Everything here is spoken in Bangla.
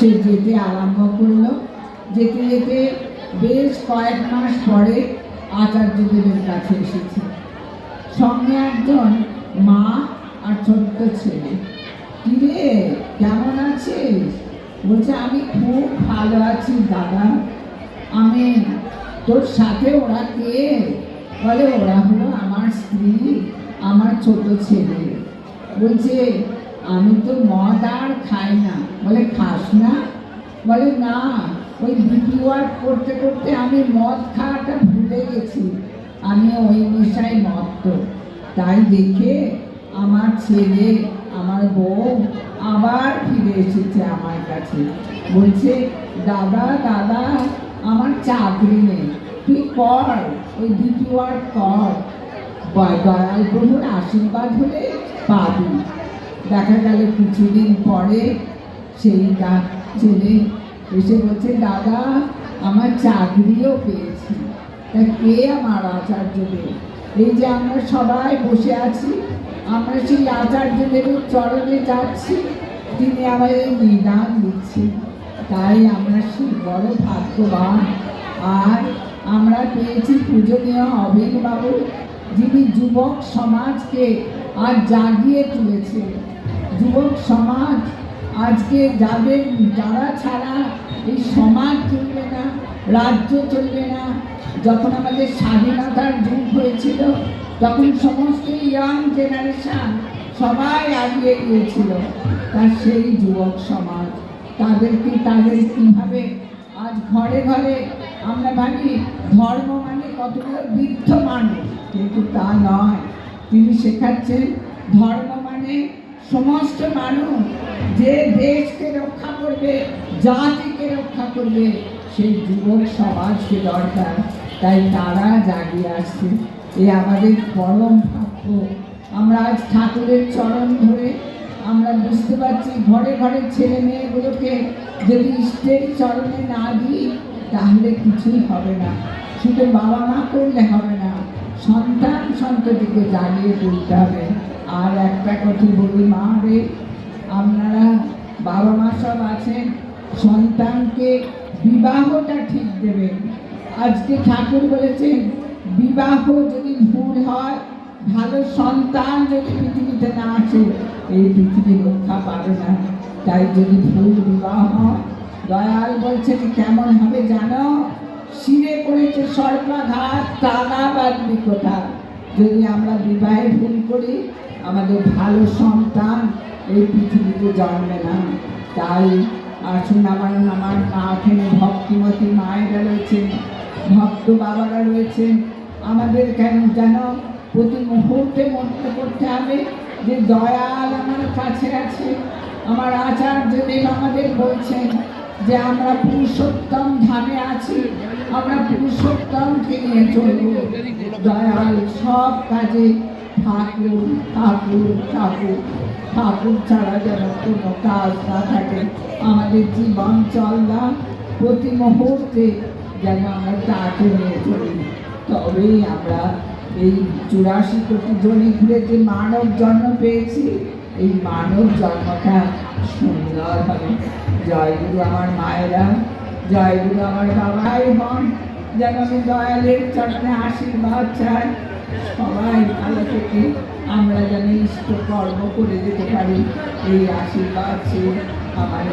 সে যেতে আরম্ভ করল। যেতে যেতে বেশ কয়েক মাস পরে আচার্যদেবের কাছে এসেছে। সঙ্গে একজন মা আর ছোট্ট ছেলে। কিরে কেমন আছিস? বলছে, আমি খুব ভালো আছি দাদা। আমি তোর সাথে ওরা কে? বলে, ওরা হলো আমার স্ত্রী, আমার ছোট ছেলে। বলছে, আমি তো মদ আর খাই না। বলে, খাস না? বলে, না, ওই বিপি ওয়ার্ক করতে করতে আমি মদ খাওয়াটা ভুলে গেছি। আমি ওই নেশায় মত্ত। তাই দেখে আমার ছেলে, আমার বউ আবার ফিরে এসেছে আমার কাছে। বলছে, দাদা দাদা, আমার চাকরি নেই। তুই কর, ওই বিপি ওয়ার্ক কর। দয়াল প্রভুর আশীর্বাদ হলে পাবি দেখা গেল কিছুদিন পরে সেই দা- ছেলে এসে বলছে, দাদা, আমার চাকরিও পেয়েছি। তা কে আমার আচার্য দেব এই যে আমরা সবাই বসে আছি, আমরা সেই আচার্য দেবের চরণে যাচ্ছি তিনি আমাদের নিদান দিচ্ছেন। তাই আমরা সেই বড় ভাগ্যবান। আর আমরা পেয়েছি পূজনীয় অভিন বাবু যিনি যুবক সমাজকে আজ জাগিয়ে তুলেছে। যুবক সমাজ, আজকে যাদের যারা ছাড়া এই সমাজ চলবে না, রাজ্য চলবে না। যখন আমাদের স্বাধীনতার যুগ হয়েছিল, তখন সমস্ত ইয়াং জেনারেশন সবাই আগিয়ে গিয়েছিল। তার সেই যুবক সমাজ, তাদেরকে তাদের কীভাবে আজ ঘরে ঘরে আমরা ভাবি ধর্ম মানে কতগুলো বৃদ্ধ মানুষ, কিন্তু তা নয়। তিনি শেখাচ্ছেন, ধর্ম মানে সমস্ত মানুষ যে দেশকে রক্ষা করবে, জাতিকে রক্ষা করবে, সেই যুবক সমাজকে দরকার। তাই তারা জাগিয়ে আসছে। এ আমাদের পরম ভাগ্য। আমরা আজ ঠাকুরের চরণ ধরে আমরা বুঝতে পারছি ঘরে ঘরে ছেলে মেয়েগুলোকে যদি ইষ্টের চরণে না দিই, তাহলে কিছুই হবে না। শুধু বাবা মা করলে হবে না। সন্তান সন্ততিকে জাগিয়ে তুলতে হবে। আর একটা কথা বলি, মা রে, আপনারা বাবা মা সব আছেন, সন্তানকে বিবাহটা ঠিক দেবেন। আজকে ঠাকুর বলেছেন, বিবাহ যদি ভুল হয়, ভালো সন্তান যদি পৃথিবীতে না আসে, এই পৃথিবী রক্ষা পাবে না। তাই যদি ভুল বিবাহ হয়, দয়াল বলছেন, কেমন হবে জানো? শিরে করেছে সর্বাঘাত টানা বাদবি কোথা যদি আমরা বিবাহে ভুল করি, আমাদের ভালো সন্তান এই পৃথিবীতে জন্মে না। তাই আসুন আমার আমার মা এখানে ভক্তিমতী মায়েরা রয়েছেন, ভক্ত বাবারা রয়েছেন। আমাদের কেন যেন প্রতি মুহূর্তে মনে করতে হবে যে দয়াল আমার কাছে আছে। আমার আচার্য দেব আমাদের বলছেন যে আমরা পুরুষোত্তম ধামে আছি, আমরা পুরুষোত্তমকে নিয়ে চলব। দয়াল সব কাজে ঠাকুর ঠাকুর ঠাকুর। ঠাকুর ছাড়া যেন কোনো কাজ না থাকে। আমাদের জীবন চলনা প্রতি মুহূর্তে যেন আমরা তাকে নিয়ে চলি। তবেই আমরা এই চুরাশি কোটি জনে ঘুরে যে মানব জন্ম পেয়েছি এই মানব জন্মটা সুন্দর হবে। জয় গুরু আমার মায়েরা, জয় গুরু আমার বাবাই হন। যেন আমি দয়ালের চরণে আশীর্বাদ চাই। সবাই ভালো থেকে আমরা যেন ইষ্ট কর্ম করে যেতে পারি। এই আশীর্বাদ চেয়ে আমার